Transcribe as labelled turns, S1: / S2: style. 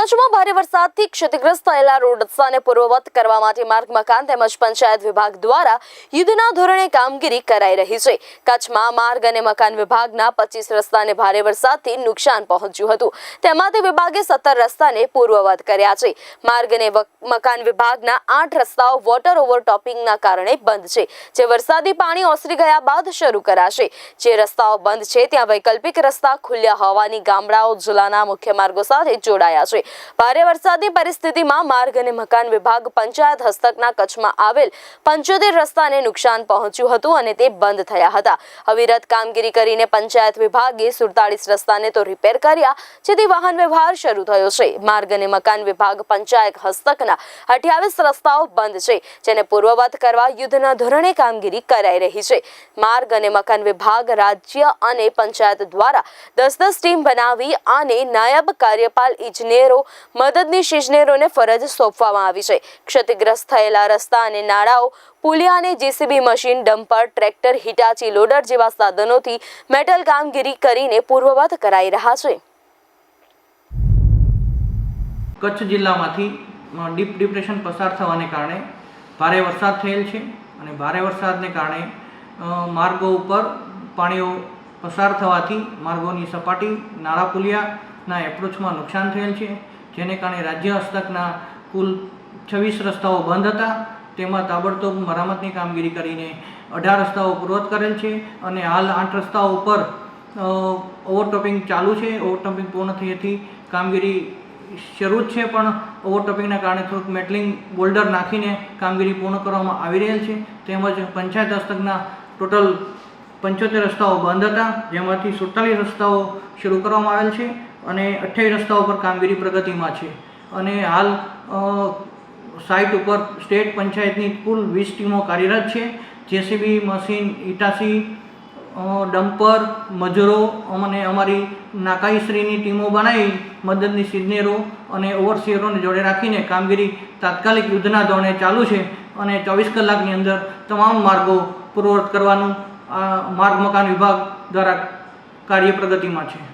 S1: કચ્છમાં ભારે વરસાદથી ક્ષતિગ્રસ્ત થયેલા રોડ રસ્તાને પૂર્વવત કરવા માટે માર્ગ, મકાન તેમજ પંચાયત વિભાગ દ્વારા યુદ્ધના ધોરણે કામગીરી કરાઈ રહી છે. કચ્છમાં માર્ગ અને મકાન વિભાગના પચીસ રસ્તાને ભારે વરસાદથી નુકસાન પહોંચ્યું હતું. તેમાં તે વિભાગે સત્તર રસ્તાને પૂર્વવત કર્યા છે. માર્ગ અને મકાન વિભાગના આઠ રસ્તાઓ વોટર ઓવરટોપિંગના કારણે બંધ છે, જે વરસાદી પાણી ઓસરી ગયા બાદ શરૂ કરાશે. જે રસ્તાઓ બંધ છે, ત્યાં વૈકલ્પિક રસ્તા ખુલ્યા હોવાની ગામડાઓ, જિલ્લાના મુખ્ય માર્ગો સાથે જોડાયા છે. ભારે વરસાદની પરિસ્થિતિમાં માર્ગ અને મકાન વિભાગ પંચાયત હસ્તકના કચ્છમાં આવેલ પંચોતેર રસ્તાને નુકસાન પહોંચ્યું હતું અને તે બંધ થયા હતા. અવિરત કામગીરી કરીને પંચાયત વિભાગે સુડતાળીસ રસ્તાને તો રિપેર કર્યા, જેથી વાહન વ્યવહાર શરૂ થયો છે. માર્ગ અને મકાન વિભાગ પંચાયત હસ્તકના અઠ્યાવીસ રસ્તાઓ બંધ છે, જેને પૂર્વવત કરવા યુદ્ધના ધોરણે કામગીરી કરાઈ રહી છે. માર્ગ અને મકાન વિભાગ રાજ્ય અને પંચાયત દ્વારા દસ દસ ટીમ બનાવી અને નાયબ કાર્યપાલ ઇજનેરો મદદનીશ ઇજનેરોને ફરજ સોંપવામાં આવી છે. ક્ષતિગ્રસ્ત થયેલા રસ્તા અને નાળાઓ, પુલિયા અને JCB machine, dumper, tractor, Hitachi loader જેવા સાધનોથી મેટલ કામગીરી કરીને પૂર્વવત કરાઈ રહ્યા છે.
S2: કચ્છ જિલ્લામાંથી ડીપ ડિપ્રેશન પસાર થવાને કારણે ભારે વરસાદ થયેલ છે અને ભારે વરસાદને કારણે માર્ગો ઉપર પાણીઓ પસાર થવાથી માર્ગોની સપાટી, નાળા પુલિયાના એપ્રોચમાં નુકસાન થયેલ છે. જેને કારણે રાજ્ય હસ્તકના કુલ છવ્વીસ રસ્તાઓ બંધ હતા. તેમાં તાબડતોબ મરામતની કામગીરી કરીને અઢાર રસ્તાઓ પૂર્વત કરેલ છે અને હાલ આઠ રસ્તાઓ ઉપર ઓવરટોપિંગ ચાલુ છે. ઓવરટોપિંગ પૂર્ણ થયેથી કામગીરી શરૂ જ છે, પણ ઓવરટોપિંગના કારણે થોડુંક મેટલિંગ બોલ્ડર નાખીને કામગીરી પૂર્ણ કરવામાં આવી રહેલ છે. તેમજ પંચાયત હસ્તકના ટોટલ પંચોતેર રસ્તાઓ બંધ હતા. જેમાંથી સુડતાલીસ રસ્તાઓ શરૂ કરવામાં આવેલ છે. અને અઠ્યાવીસ રસ્તાઓ પર કામગીરી પ્રગતિમાં છે. અને હાલ સાઇટ ઉપર સ્ટેટ પંચાયતની કુલ વીસ ટીમો કાર્યરત છે. જેસીબી, મશીન ઇટાસી ડમ્પર, મજૂરો અને અમારી નાકાઈશ્રીની ટીમો બનાવી મદદની સિજનેરો અને ઓવરસીયરોને જોડે રાખીને કામગીરી તાત્કાલિક યુદ્ધના ધોરણે ચાલુ છે અને ચોવીસ કલાકની અંદર તમામ માર્ગો પૂર્વવત કરવાનું આ માર્ગ મકાન વિભાગ દ્વારા કાર્ય પ્રગતિમાં છે.